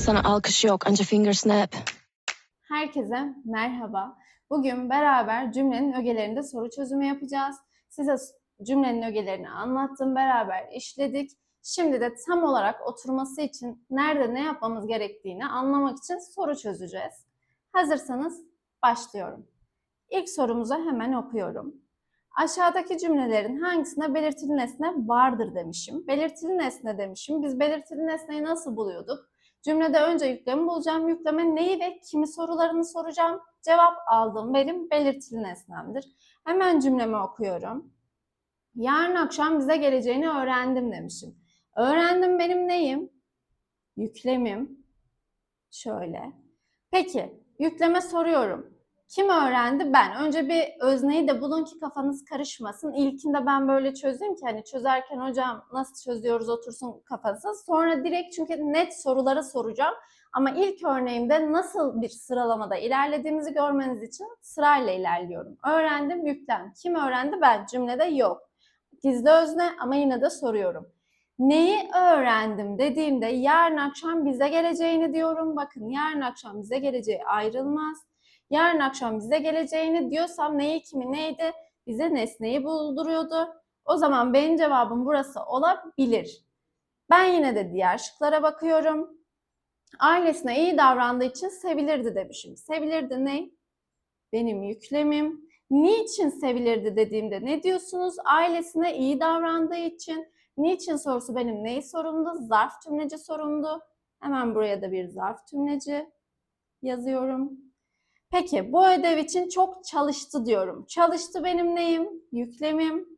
Sana alkış yok, anca finger snap. Herkese merhaba. Bugün beraber cümlenin ögelerinde soru çözümü yapacağız. Size cümlenin ögelerini anlattım, beraber işledik. Şimdi de tam olarak oturması için nerede ne yapmamız gerektiğini anlamak için soru çözeceğiz. Hazırsanız başlıyorum. İlk sorumuza hemen okuyorum. Aşağıdaki cümlelerin hangisinde belirtili nesne vardır demişim. Belirtili nesne demişim. Biz belirtili nesneyi nasıl buluyorduk? Cümlede önce yüklemi bulacağım. Yükleme neyi ve kimi sorularını soracağım. Cevap aldım. Benim belirtili nesnemdir. Hemen cümlemi okuyorum. Yarın akşam bize geleceğini öğrendim demişim. Öğrendim benim neyim? Yüklemim. Şöyle. Peki, yükleme soruyorum. Kim öğrendi? Ben. Önce bir özneyi de bulun ki kafanız karışmasın. İlkinde ben böyle çözeyim ki hani çözerken hocam nasıl çözüyoruz otursun kafası. Sonra direkt çünkü net soruları soracağım. Ama ilk örneğimde nasıl bir sıralamada ilerlediğimizi görmeniz için sırayla ilerliyorum. Öğrendim, yüklem. Kim öğrendi? Ben. Cümlede yok. Gizli özne ama yine de soruyorum. Neyi öğrendim dediğimde yarın akşam bize geleceğini diyorum. Bakın yarın akşam bize geleceği ayrılmaz. Yarın akşam bize geleceğini diyorsam neyi kimi neydi? Bize nesneyi bulduruyordu. O zaman benim cevabım burası olabilir. Ben yine de diğer şıklara bakıyorum. Ailesine iyi davrandığı için sevilirdi demişim. Sevilirdi ne? Benim yüklemim. Niçin sevilirdi dediğimde ne diyorsunuz? Ailesine iyi davrandığı için. Niçin sorusu benim neyi sorumlu? Zarf tümleci sorumlu. Hemen buraya da bir zarf tümleci yazıyorum. Peki bu ödev için çok çalıştı diyorum. Çalıştı benim neyim? Yüklemim.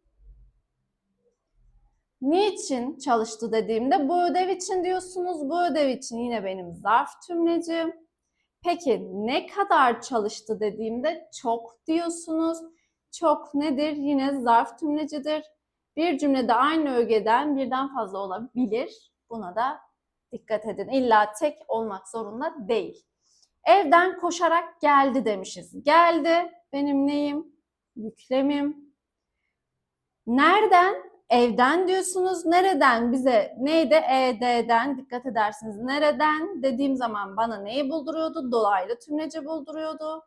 Niçin çalıştı dediğimde bu ödev için diyorsunuz. Bu ödev için yine benim zarf tümlecim. Peki ne kadar çalıştı dediğimde çok diyorsunuz. Çok nedir? Yine zarf tümlecidir. Bir cümlede aynı ögeden birden fazla olabilir. Buna da dikkat edin. İlla tek olmak zorunda değil. Evden koşarak geldi demişiz. Geldi benim neyim? Yüklemim. Nereden? Evden diyorsunuz. Nereden? Bize neydi? ED'den dikkat edersiniz. Nereden dediğim zaman bana neyi bulduruyordu? Dolaylı tümleci bulduruyordu.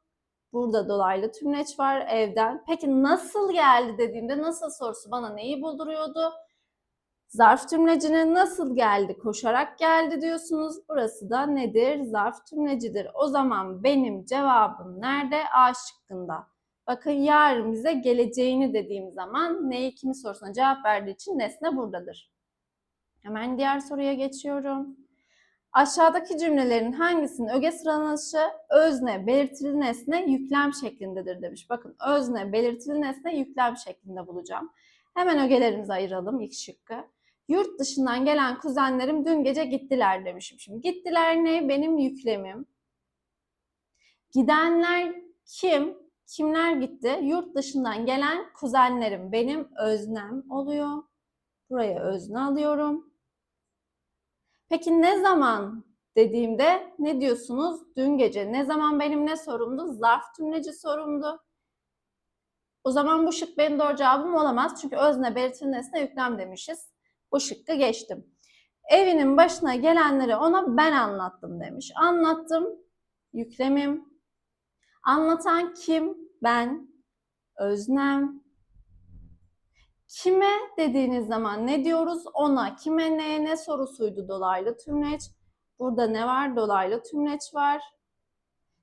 Burada dolaylı tümleç var evden. Peki nasıl geldi dediğimde nasıl sorusu bana neyi bulduruyordu? Zarf tümlecine nasıl geldi? Koşarak geldi diyorsunuz. Burası da nedir? Zarf tümlecidir. O zaman benim cevabım nerede? A şıkkında. Bakın yarın bize geleceğini dediğim zaman neyi kimi sorusuna cevap verdiği için nesne buradadır. Hemen diğer soruya geçiyorum. Aşağıdaki cümlelerin hangisinin öge sıralanışı özne, belirtili nesne, yüklem şeklindedir demiş. Bakın özne, belirtili nesne, yüklem şeklinde bulacağım. Hemen ögelerimizi ayıralım ilk şıkkı. Yurt dışından gelen kuzenlerim dün gece gittiler demişim. Şimdi gittiler ne? Benim yüklemim. Gidenler kim? Kimler gitti? Yurt dışından gelen kuzenlerim benim öznem oluyor. Buraya özne alıyorum. Peki ne zaman dediğimde ne diyorsunuz? Dün gece. Ne zaman benim ne sorumdu? Zarf tümleci sorumdu. O zaman bu şık benim doğru cevabım olamaz. Çünkü özne belirtili nesne yüklem demişiz. Bu şıkkı geçtim. Evinin başına gelenleri ona ben anlattım demiş. Anlattım. Yüklemim. Anlatan kim? Ben. Öznem. Kime dediğiniz zaman ne diyoruz? Ona. Kime neye ne sorusuydu dolaylı tümleç. Burada ne var? Dolaylı tümleç var.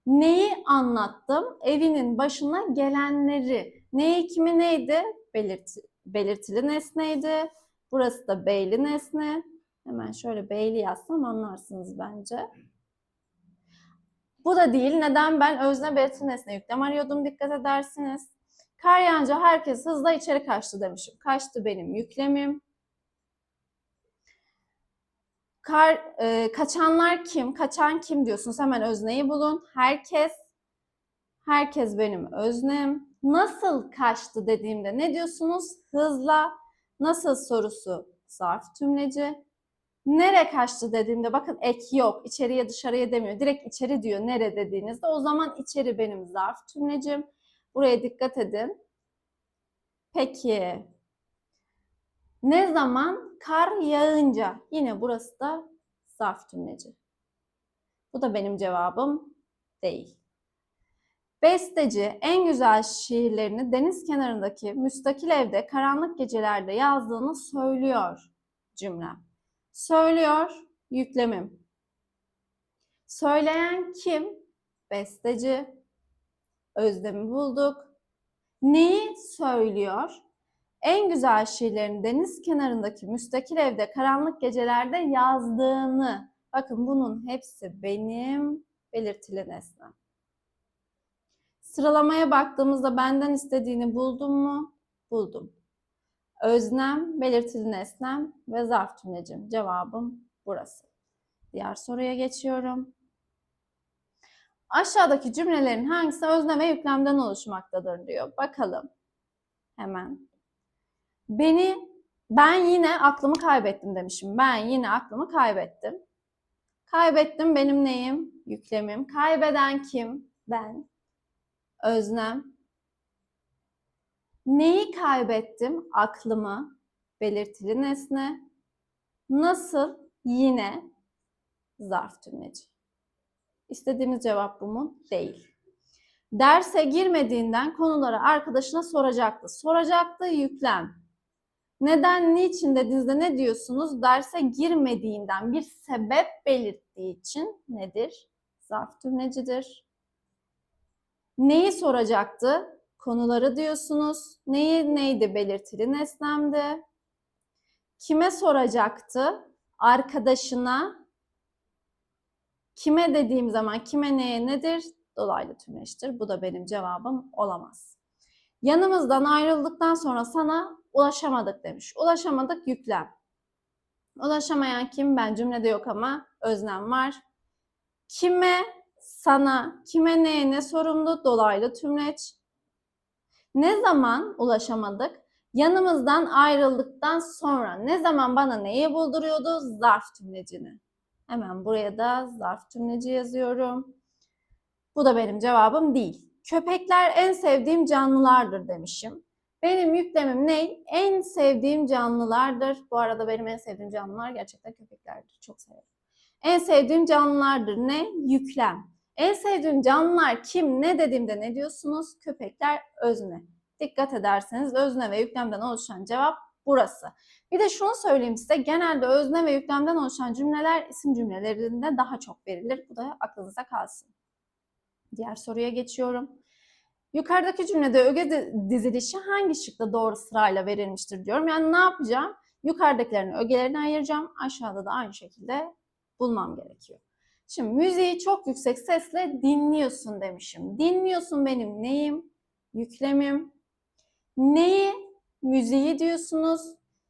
Neyi anlattım? Evinin başına gelenleri. Neyi kimi neydi? Belirti, belirtili nesneydi. Burası da beyli nesne. Hemen şöyle beyli yazsam anlarsınız bence. Bu da değil. Neden ben özne belirtili nesne yüklem arıyordum dikkat edersiniz. Kar yağınca herkes hızla içeri kaçtı demişim. Kaçtı benim yüklemim. Kar, e, kaçanlar kim? Kaçan kim diyorsunuz? Hemen özneyi bulun. Herkes. Herkes benim öznem. Nasıl kaçtı dediğimde ne diyorsunuz? Hızla. Nasıl sorusu zarf tümleci. Nere kaçtı dediğimde bakın ek yok. İçeriye dışarıya demiyor. Direkt içeri diyor nere dediğinizde. O zaman içeri benim zarf tümlecim. Buraya dikkat edin. Peki ne zaman? Kar yağınca. Yine burası da zarf tümleci. Bu da benim cevabım değil. Besteci en güzel şiirlerini deniz kenarındaki müstakil evde karanlık gecelerde yazdığını söylüyor cümlem. Söylüyor yüklemim. Söyleyen kim? Besteci. Özlemi bulduk. Neyi söylüyor? En güzel şiirlerini deniz kenarındaki müstakil evde karanlık gecelerde yazdığını. Bakın bunun hepsi benim belirtili nesnem. Sıralamaya baktığımızda benden istediğini buldum mu? Buldum. Öznem, belirtili nesnem ve zarf tümlecim. Cevabım burası. Diğer soruya geçiyorum. Aşağıdaki cümlelerin hangisi özne ve yüklemden oluşmaktadır diyor. Bakalım. Hemen. Beni, ben yine aklımı kaybettim demişim. Ben yine aklımı kaybettim. Kaybettim benim neyim? Yüklemim. Kaybeden kim? Ben. Öznem. Neyi kaybettim? Aklımı. Belirtili nesne. Nasıl? Yine zarf tümleci. İstediğimiz cevap bu mu? Değil. Derse girmediğinden konuları arkadaşına soracaktı. Soracaktı yüklem. Neden, niçin dediğinizde ne diyorsunuz? Derse girmediğinden bir sebep belirttiği için nedir? Zarf tümlecidir. Neyi soracaktı? Konuları diyorsunuz. Neyi neydi belirtili nesnemdi? Kime soracaktı? Arkadaşına. Kime dediğim zaman kime neye nedir? Dolaylı tümleçtir. Bu da benim cevabım olamaz. Yanımızdan ayrıldıktan sonra sana ulaşamadık demiş. Ulaşamadık yüklem. Ulaşamayan kim? Ben cümlede yok ama öznem var. Kime, sana, kime neye ne sorumlu? Dolaylı tümleç. Ne zaman ulaşamadık? Yanımızdan ayrıldıktan sonra ne zaman bana neyi bulduruyordu? Zarf tümlecini. Hemen buraya da zarf tümleci yazıyorum. Bu da benim cevabım değil. Köpekler en sevdiğim canlılardır demişim. Benim yüklemim ne? En sevdiğim canlılardır. Bu arada benim en sevdiğim canlılar gerçekten köpeklerdir. Çok severim. En sevdiğim canlılardır ne? Yüklem. En sevdiğim canlılar kim? Ne dediğimde ne diyorsunuz? Köpekler özne. Dikkat ederseniz özne ve yüklemden oluşan cevap burası. Bir de şunu söyleyeyim size. Genelde özne ve yüklemden oluşan cümleler isim cümlelerinde daha çok verilir. Bu da aklınıza kalsın. Diğer soruya geçiyorum. Yukarıdaki cümlede öge dizilişi hangi şıkta doğru sırayla verilmiştir diyorum. Yani ne yapacağım? Yukarıdakilerin ögelerini ayıracağım. Aşağıda da aynı şekilde bulmam gerekiyor. Şimdi müziği çok yüksek sesle dinliyorsun demişim. Dinliyorsun benim neyim? Yüklemim. Neyi? Müziği diyorsunuz.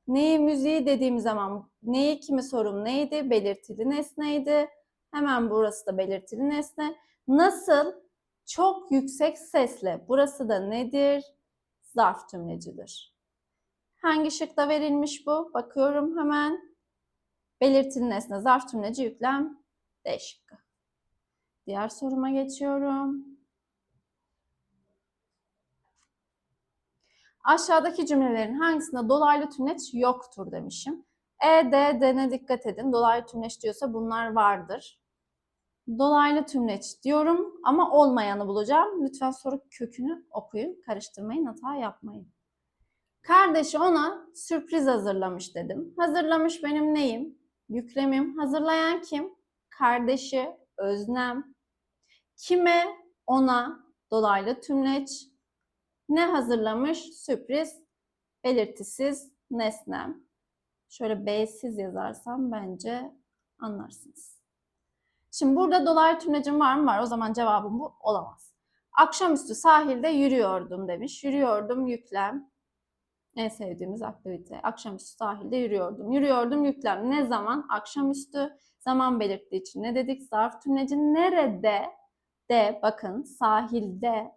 Neyi müziği dediğim zaman neyi kimi sorum neydi? Belirtili nesneydi. Hemen burası da belirtili nesne. Nasıl? Çok yüksek sesle. Burası da nedir? Zarf tümlecidir. Hangi şıkta verilmiş bu? Bakıyorum hemen. Belirtili nesne, zarf tümleci, yüklem, D şıkkı. Diğer soruma geçiyorum. Aşağıdaki cümlelerin hangisinde dolaylı tümleç yoktur demişim. E, D, D'ne dikkat edin. Dolaylı tümleç diyorsa bunlar vardır. Dolaylı tümleç diyorum ama olmayanı bulacağım. Lütfen soru kökünü okuyun, karıştırmayın, hata yapmayın. Kardeşi ona sürpriz hazırlamış dedim. Hazırlamış benim neyim? Yüklemim. Hazırlayan kim? Kardeşi, öznem. Kime? Ona dolaylı tümleç. Ne hazırlamış? Sürpriz, belirtisiz, nesnem. Şöyle B'siz yazarsam bence anlarsınız. Şimdi burada dolaylı tümlecim var mı? Var. O zaman cevabım bu olamaz. Akşamüstü sahilde yürüyordum demiş. Yürüyordum yüklem. En sevdiğimiz aktivite. Akşamüstü sahilde yürüyordum. Yürüyordum yüklem. Ne zaman? Akşamüstü. Zaman belirttiği için ne dedik? Zarf tümleci nerede? De bakın sahilde.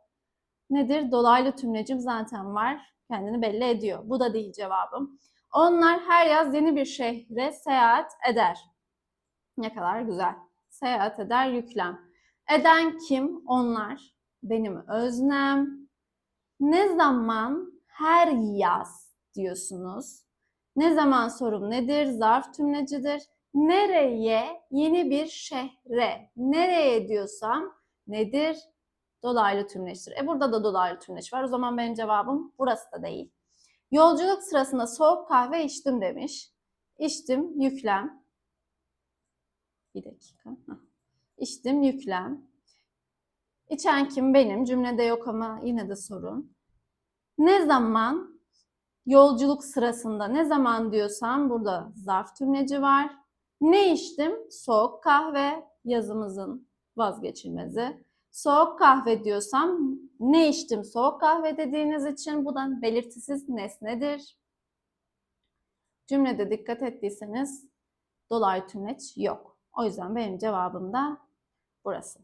Nedir? Dolaylı tümlecim zaten var. Kendini belli ediyor. Bu da değil cevabım. Onlar her yaz yeni bir şehre seyahat eder. Ne kadar güzel seyahat eder yüklem. Eden kim? Onlar. Benim öznem. Ne zaman? Her yaz diyorsunuz. Ne zaman sorum nedir? Zarf tümlecidir. Nereye? Yeni bir şehre. Nereye diyorsam nedir? Dolaylı tümleçtir. E burada da dolaylı tümleç var. O zaman benim cevabım burası da değil. Yolculuk sırasında soğuk kahve içtim demiş. İçtim yüklem. Bir dakika. İçtim yüklem. İçen kim? Benim. Cümlede yok ama yine de sorun. Ne zaman yolculuk sırasında ne zaman diyorsam burada zarf tümleci var. Ne içtim? Soğuk kahve yazımızın vazgeçilmezi. Soğuk kahve diyorsam ne içtim soğuk kahve dediğiniz için bu da belirtisiz nesnedir. Cümlede dikkat ettiyseniz dolaylı tümleç yok. O yüzden benim cevabım da burası.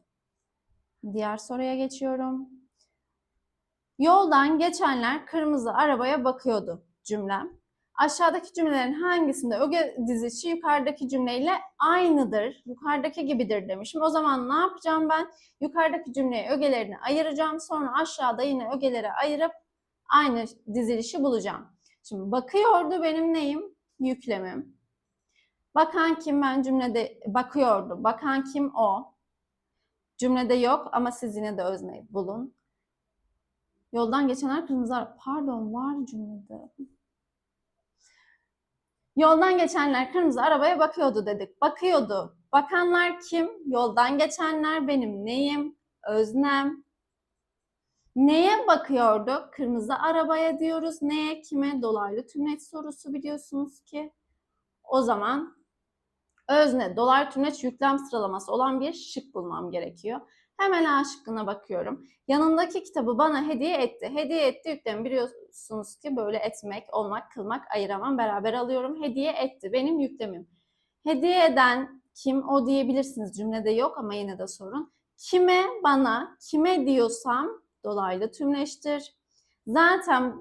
Diğer soruya geçiyorum. Yoldan geçenler kırmızı arabaya bakıyordu cümlem. Aşağıdaki cümlelerin hangisinde öge dizisi yukarıdaki cümleyle aynıdır, yukarıdaki gibidir demişim. O zaman ne yapacağım ben? Yukarıdaki cümleyi ögelerini ayıracağım. Sonra aşağıda yine ögeleri ayırıp aynı dizilişi bulacağım. Şimdi bakıyordu benim neyim? Yüklemim. Bakan kim ben cümlede bakıyordu. Bakan kim o? Cümlede yok ama siz yine de özneyi bulun. Yoldan geçenler kırmızı. Pardon var cümlede. Yoldan geçenler kırmızı arabaya bakıyordu dedik. Bakıyordu. Bakanlar kim? Yoldan geçenler benim neyim? Öznem. Neye bakıyordu? Kırmızı arabaya diyoruz. Neye, kime? Dolaylı tümleç sorusu biliyorsunuz ki. O zaman özne, dolaylı tümleç yüklem sıralaması olan bir şık bulmam gerekiyor. Hemen A şıkkına bakıyorum. Yanındaki kitabı bana hediye etti. Hediye etti yüklemi biliyorsunuz ki böyle etmek, olmak, kılmak ayıramam. Beraber alıyorum. Hediye etti. Benim yüklemim. Hediye eden kim o diyebilirsiniz. Cümlede yok ama yine de sorun. Kime, bana, kime diyorsam dolaylı tümleştir. Zaten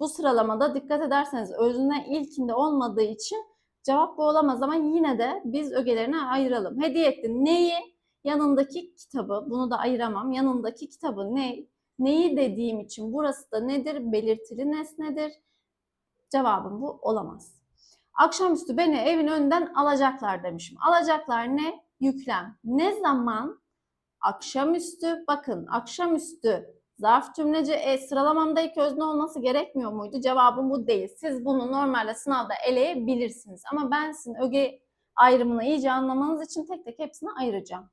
bu sıralamada dikkat ederseniz özne ilkinde olmadığı için cevap bu olamaz ama yine de biz ögelerine ayıralım. Hediye etti. Neyi? Yanındaki kitabı, bunu da ayıramam, yanındaki kitabı ne, neyi dediğim için burası da nedir? Belirtili nesnedir. Cevabım bu olamaz. Akşamüstü beni evin önünden alacaklar demişim. Alacaklar ne? Yüklem. Ne zaman? Akşamüstü. Bakın akşamüstü zarf cümleci e, sıralamamda ilk özne olması gerekmiyor muydu? Cevabım bu değil. Siz bunu normalde sınavda eleyebilirsiniz. Ama ben sizin öge ayrımını iyice anlamanız için tek tek hepsini ayıracağım.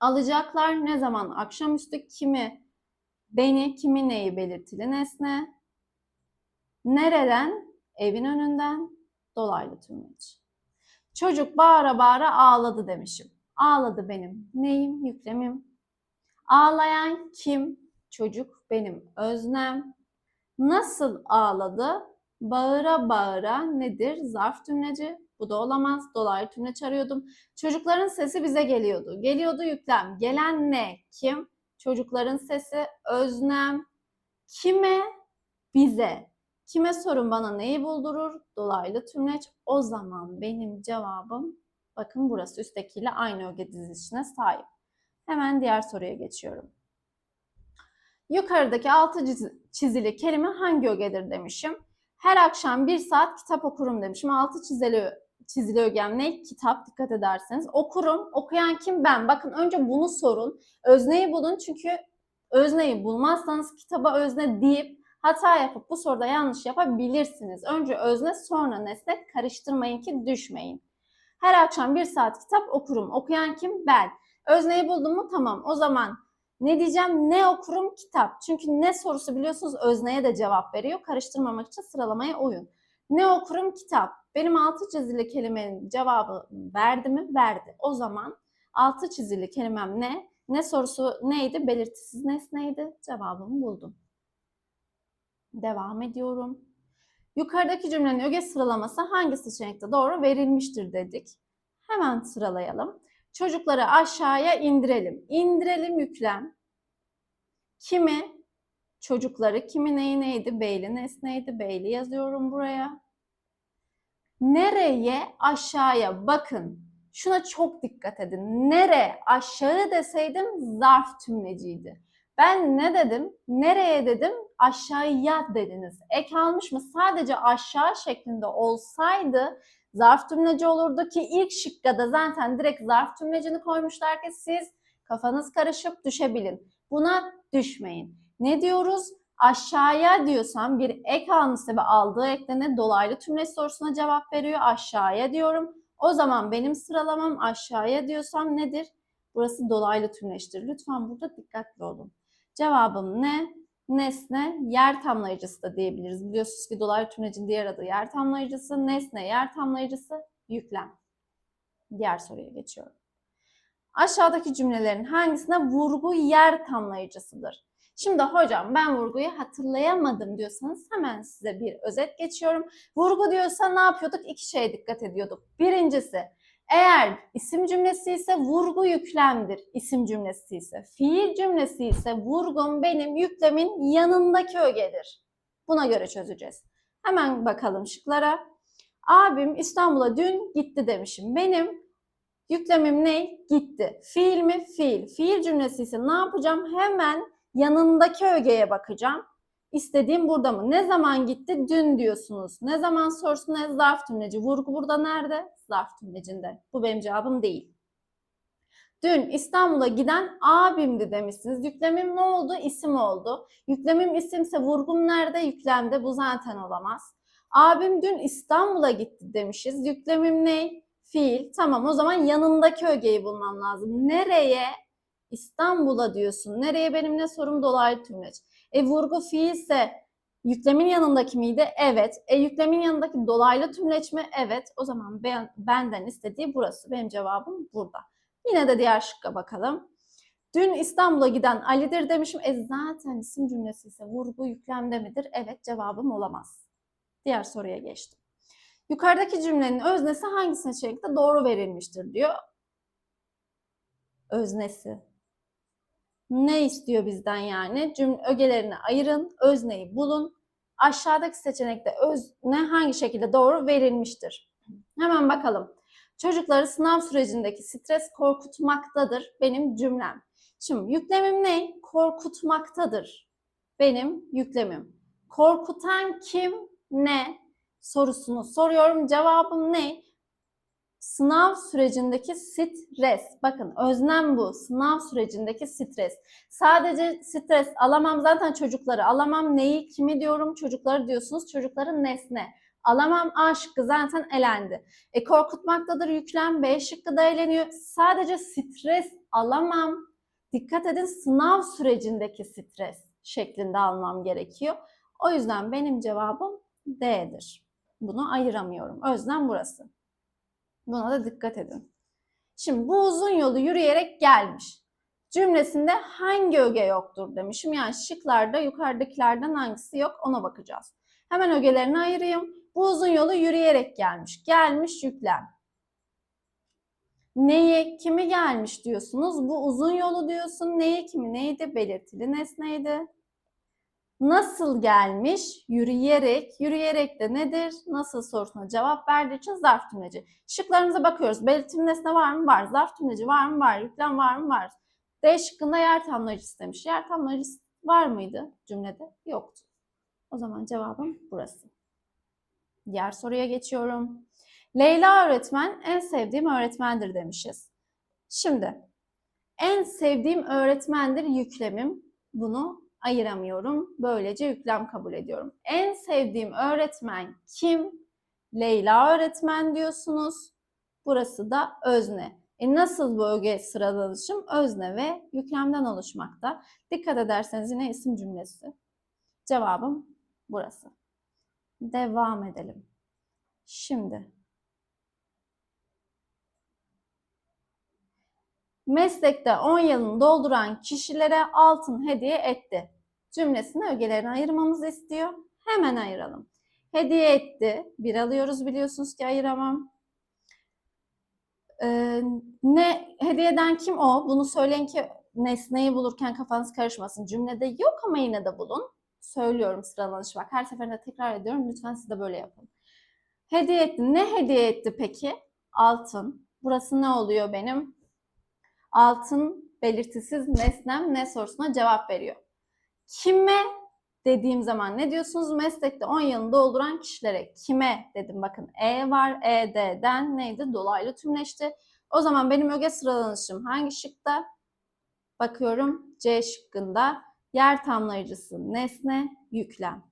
Alacaklar ne zaman? Akşamüstü kimi? Beni, kimi neyi belirtili nesne? Nereden? Evin önünden. Dolaylı tümleç. Çocuk bağıra bağıra ağladı demişim. Ağladı benim. Neyim? Yüklemim. Ağlayan kim? Çocuk benim. Öznem. Nasıl ağladı? Bağıra bağıra nedir? Zarf tümleci. Bu da olamaz. Dolaylı tümleç arıyordum. Çocukların sesi bize geliyordu. Geliyordu yüklem. Gelen ne? Kim? Çocukların sesi öznem. Kime? Bize. Kime sorun bana neyi buldurur? Dolaylı tümleç. O zaman benim cevabım bakın burası üsttekiyle aynı öge dizilişine sahip. Hemen diğer soruya geçiyorum. Yukarıdaki altı çizili kelime hangi ögedir demişim. Her akşam bir saat kitap okurum demişim. Altı çizili çizili ögem ne? Kitap dikkat ederseniz. Okurum. Okuyan kim? Ben. Bakın önce bunu sorun. Özneyi bulun çünkü özneyi bulmazsanız kitaba özne deyip hata yapıp bu soruda yanlış yapabilirsiniz. Önce özne sonra nesne karıştırmayın ki düşmeyin. Her akşam bir saat kitap okurum. Okuyan kim? Ben. Özneyi buldum mu? Tamam. O zaman ne diyeceğim? Ne okurum? Kitap. Çünkü ne sorusu biliyorsunuz özneye de cevap veriyor. Karıştırmamak için sıralamaya uyun. Ne okurum? Kitap. Benim altı çizili kelimenin cevabı verdi mi? Verdi. O zaman altı çizili kelimem ne? Ne sorusu neydi? Belirtisiz nesneydi. Cevabımı buldum. Devam ediyorum. Yukarıdaki cümlenin öge sıralaması hangi seçenekte doğru verilmiştir dedik. Hemen sıralayalım. Çocukları aşağıya indirelim. İndirelim yüklem. Kimi? Çocukları kimi neyi neydi? Beyli nesneydi. Beyli yazıyorum buraya. Nereye? Aşağıya. Bakın. Şuna çok dikkat edin. Nere? Aşağı deseydim zarf tümleciydi. Ben ne dedim? Nereye dedim? Aşağıya dediniz. Ek almış mı? Sadece aşağı şeklinde olsaydı zarf tümleci olurdu ki ilk şıkka da zaten direkt zarf tümlecini koymuşlar ki siz kafanız karışıp düşebilin. Buna düşmeyin. Ne diyoruz? Aşağıya diyorsam bir ek almışsa ve aldığı eklene dolaylı tümleç sorusuna cevap veriyor. Aşağıya diyorum. O zaman benim sıralamam aşağıya diyorsam nedir? Burası dolaylı tümleçtir. Lütfen burada dikkatli olun. Cevabım ne? Nesne yer tamlayıcısı da diyebiliriz. Biliyorsunuz ki dolaylı tümlecin diğer adı yer tamlayıcısı. Nesne yer tamlayıcısı yüklem. Diğer soruya geçiyorum. Aşağıdaki cümlelerin hangisine vurgu yer tamlayıcısıdır? Şimdi hocam ben vurguyu hatırlayamadım diyorsanız hemen size bir özet geçiyorum. Vurgu diyorsa ne yapıyorduk? İki şeye dikkat ediyorduk. Birincisi eğer isim cümlesi ise vurgu yüklemdir. İsim cümlesi ise. Fiil cümlesi ise vurgum benim yüklemin yanındaki ögedir. Buna göre çözeceğiz. Hemen bakalım şıklara. Abim İstanbul'a dün gitti demişim. Benim yüklemim ne? Gitti. Fiil mi? Fiil. Fiil cümlesi ise ne yapacağım? Hemen yanındaki ögeye bakacağım. İstediğim burada mı? Ne zaman gitti? Dün diyorsunuz. Ne zaman sorusuna zarf tümleci. Vurgu burada nerede? Zarf tümlecinde. Bu benim cevabım değil. Dün İstanbul'a giden abimdi demişsiniz. Yüklemim ne oldu? İsim oldu. Yüklemim isimse vurgum nerede? Yüklemde. Bu zaten olamaz. Abim dün İstanbul'a gitti demişiz. Yüklemim ne? Fiil. Tamam o zaman yanındaki ögeyi bulmam lazım. Nereye? İstanbul'a diyorsun. Nereye benim ne sorum dolaylı tümleç. E vurgu fiilse yüklemin yanındaki miydi? Evet. E yüklemin yanındaki dolaylı tümleç mi? Evet. O zaman ben, benden istediği burası. Benim cevabım burada. Yine de diğer şıkka bakalım. Dün İstanbul'a giden Ali'dir demişim. E zaten isim cümlesi ise vurgu yüklemde midir? Evet cevabım olamaz. Diğer soruya geçtim. Yukarıdaki cümlenin öznesi hangi seçenekte doğru verilmiştir diyor. Öznesi. Ne istiyor bizden yani? Cümle ögelerini ayırın, özneyi bulun. Aşağıdaki seçenekte özne hangi şekilde doğru verilmiştir? Hemen bakalım. Çocukları sınav sürecindeki stres korkutmaktadır benim cümlem. Şimdi yüklemim ne? Korkutmaktadır. Benim yüklemim. Korkutan kim? Ne? Sorusunu soruyorum. Cevabım ne? Sınav sürecindeki stres. Bakın öznem bu. Sınav sürecindeki stres. Sadece stres alamam zaten çocukları. Alamam neyi, kimi diyorum? Çocukları diyorsunuz. Çocukların nesne. Alamam A şıkkı zaten elendi. E korkutmaktadır yüklem B şıkkı da eleniyor. Sadece stres alamam. Dikkat edin sınav sürecindeki stres şeklinde almam gerekiyor. O yüzden benim cevabım D'dir. Bunu ayıramıyorum. Özlem burası. Buna da dikkat edin. Şimdi bu uzun yolu yürüyerek gelmiş. Cümlesinde hangi öge yoktur demişim. Yani şıklarda yukarıdakilerden hangisi yok ona bakacağız. Hemen ögelerini ayırayım. Bu uzun yolu yürüyerek gelmiş. Gelmiş yüklem. Neye, kimi gelmiş diyorsunuz? Bu uzun yolu diyorsun. Neye, kimi, neydi? Belirtili nesneydi. Nasıl gelmiş? Yürüyerek. Yürüyerek de nedir? Nasıl sorusuna cevap verdiği için zarf tümleci. Şıklarımıza bakıyoruz. Belirtili nesne var mı? Var. Zarf tümleci var mı? Var. Yüklem var mı? Var. D şıkkında yer tamlayıcısı demiş. Yer tamlayıcısı var mıydı cümlede? Yoktu. O zaman cevabım burası. Diğer soruya geçiyorum. Leyla öğretmen en sevdiğim öğretmendir demişiz. Şimdi en sevdiğim öğretmendir yüklemim. Bunu ayıramıyorum. Böylece yüklem kabul ediyorum. En sevdiğim öğretmen kim? Leyla öğretmen diyorsunuz. Burası da özne. E nasıl bu öge sıralanışım? Özne ve yüklemden oluşmakta. Dikkat ederseniz yine isim cümlesi. Cevabım burası. Devam edelim. Şimdi meslekte 10 yılını dolduran kişilere altın hediye etti. Cümlesini ögelerini ayırmamızı istiyor. Hemen ayıralım. Hediye etti. Bir alıyoruz biliyorsunuz ki ayıramam. Ee, ne hediye eden kim o? Bunu söyleyin ki nesneyi bulurken kafanız karışmasın. Cümlede yok ama yine de bulun. Söylüyorum sıralanış bak. Her seferinde tekrar ediyorum. Lütfen siz de böyle yapın. Hediye etti. Ne hediye etti peki? Altın. Burası ne oluyor benim? Altın belirtisiz nesnem ne sorusuna cevap veriyor. Kime dediğim zaman ne diyorsunuz? Meslekte 10 yılını dolduran kişilere kime dedim. Bakın E var. ED'den neydi? Dolaylı tümleşti. O zaman benim öge sıralanışım hangi şıkta? Bakıyorum C şıkkında. Yer tamlayıcısı nesne, yüklem.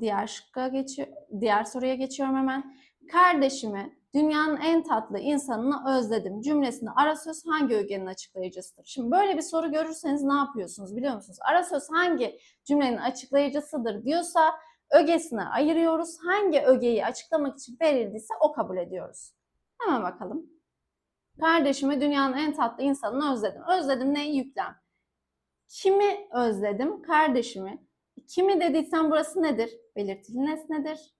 Diğer şıkka geçiyor, diğer soruya geçiyorum hemen. Kardeşimi dünyanın en tatlı insanını özledim cümlesinde ara söz hangi ögenin açıklayıcısıdır? Şimdi böyle bir soru görürseniz ne yapıyorsunuz biliyor musunuz? Ara söz hangi cümlenin açıklayıcısıdır diyorsa ögesine ayırıyoruz. Hangi ögeyi açıklamak için verildiyse o kabul ediyoruz. Hemen bakalım. Kardeşimi dünyanın en tatlı insanını özledim. Özledim ne? Yüklem. Kimi özledim? Kardeşimi. Kimi dediysem burası nedir? Belirtili nesnedir.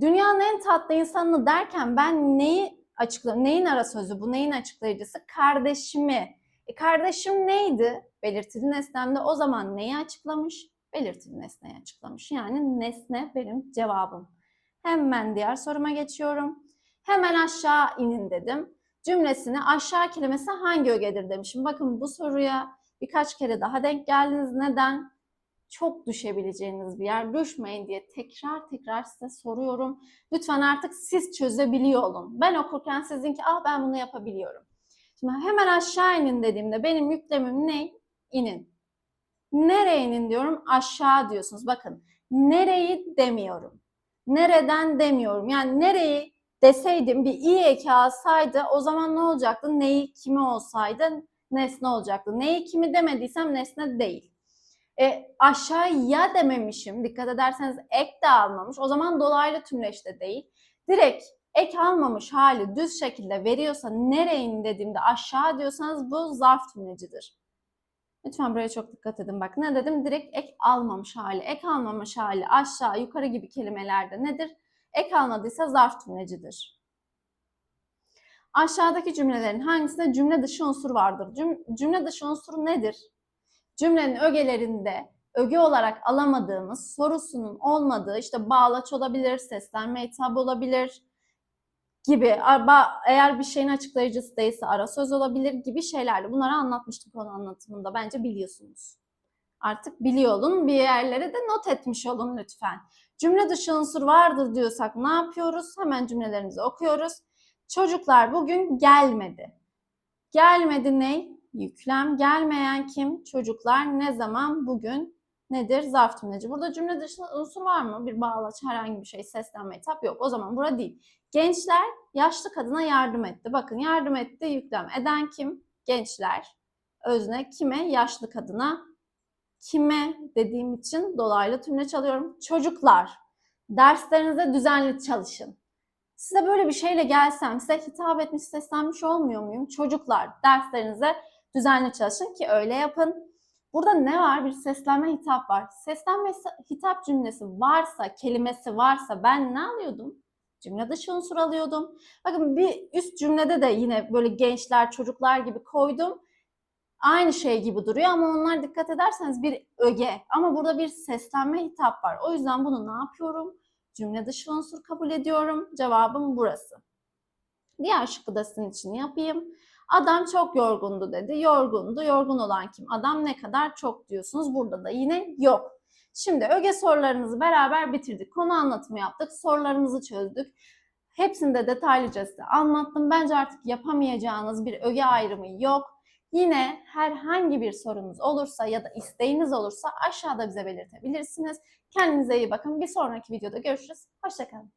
Dünyanın en tatlı insanını derken ben neyi açıkla neyin ara sözü bu? Neyin açıklayıcısı? Kardeşimi. E kardeşim neydi? Belirtili nesnemde o zaman neyi açıklamış? Belirtili nesneyi açıklamış. Yani nesne benim cevabım. Hemen diğer soruma geçiyorum. Hemen aşağı inin dedim. Cümlesini aşağı kelimesi hangi ögedir demişim. Bakın bu soruya birkaç kere daha denk geldiniz. Neden? Çok düşebileceğiniz bir yer. Düşmeyin diye tekrar tekrar size soruyorum. Lütfen artık siz çözebiliyor olun. Ben okurken sizin ki ah ben bunu yapabiliyorum. Şimdi hemen aşağı inin dediğimde benim yüklemim ne? İnin. Nereye inin diyorum? Aşağı diyorsunuz. Bakın nereyi demiyorum. Nereden demiyorum. Yani nereyi deseydim bir i eki alsaydı o zaman ne olacaktı? Neyi kimi olsaydı nesne olacaktı. Neyi kimi demediysem nesne değil. E, aşağıya dememişim. Dikkat ederseniz ek de almamış. O zaman dolaylı tümleşte değil. Direkt ek almamış hali düz şekilde veriyorsa nereyin dediğimde aşağı diyorsanız bu zarf tümlecidir. Lütfen buraya çok dikkat edin. Bak ne dedim? Direkt ek almamış hali. Ek almamış hali aşağı yukarı gibi kelimelerde nedir? Ek almadıysa zarf tümlecidir. Aşağıdaki cümlelerin hangisinde cümle dışı unsur vardır? Cüm- Cümle dışı unsur nedir? Cümlenin ögelerinde öge olarak alamadığımız sorusunun olmadığı işte bağlaç olabilir, seslenme hitap olabilir gibi eğer bir şeyin açıklayıcısı değilse ara söz olabilir gibi şeylerle bunları anlatmıştık konu anlatımında bence biliyorsunuz. Artık biliyor olun bir yerlere de not etmiş olun lütfen. Cümle dışı unsur vardır diyorsak ne yapıyoruz? Hemen cümlelerimizi okuyoruz. Çocuklar bugün gelmedi. Gelmedi ne? Yüklem. Gelmeyen kim? Çocuklar ne zaman? Bugün nedir? Zarf tümleci. Burada cümle dışı unsur var mı? Bir bağlaç, herhangi bir şey, seslenme, hitap yok. O zaman bura değil. Gençler yaşlı kadına yardım etti. Bakın yardım etti, yüklem. Eden kim? Gençler. Özne kime? Yaşlı kadına. Kime dediğim için dolaylı tümleç alıyorum. Çocuklar, derslerinize düzenli çalışın. Size böyle bir şeyle gelsem, size hitap etmiş, seslenmiş olmuyor muyum? Çocuklar, derslerinize düzenli çalışın ki öyle yapın. Burada ne var? Bir seslenme hitap var. Seslenme hitap cümlesi varsa, kelimesi varsa ben ne alıyordum? Cümle dışı unsur alıyordum. Bakın bir üst cümlede de yine böyle gençler, çocuklar gibi koydum. Aynı şey gibi duruyor ama onlar dikkat ederseniz bir öge. Ama burada bir seslenme hitap var. O yüzden bunu ne yapıyorum? Cümle dışı unsur kabul ediyorum. Cevabım burası. Diğer şıkkı da sizin için yapayım. Adam çok yorgundu dedi. Yorgundu. Yorgun olan kim? Adam ne kadar çok diyorsunuz. Burada da yine yok. Şimdi öge sorularımızı beraber bitirdik. Konu anlatımı yaptık. Sorularımızı çözdük. Hepsini de detaylıca size anlattım. Bence artık yapamayacağınız bir öge ayrımı yok. Yine herhangi bir sorunuz olursa ya da isteğiniz olursa aşağıda bize belirtebilirsiniz. Kendinize iyi bakın. Bir sonraki videoda görüşürüz. Hoşçakalın.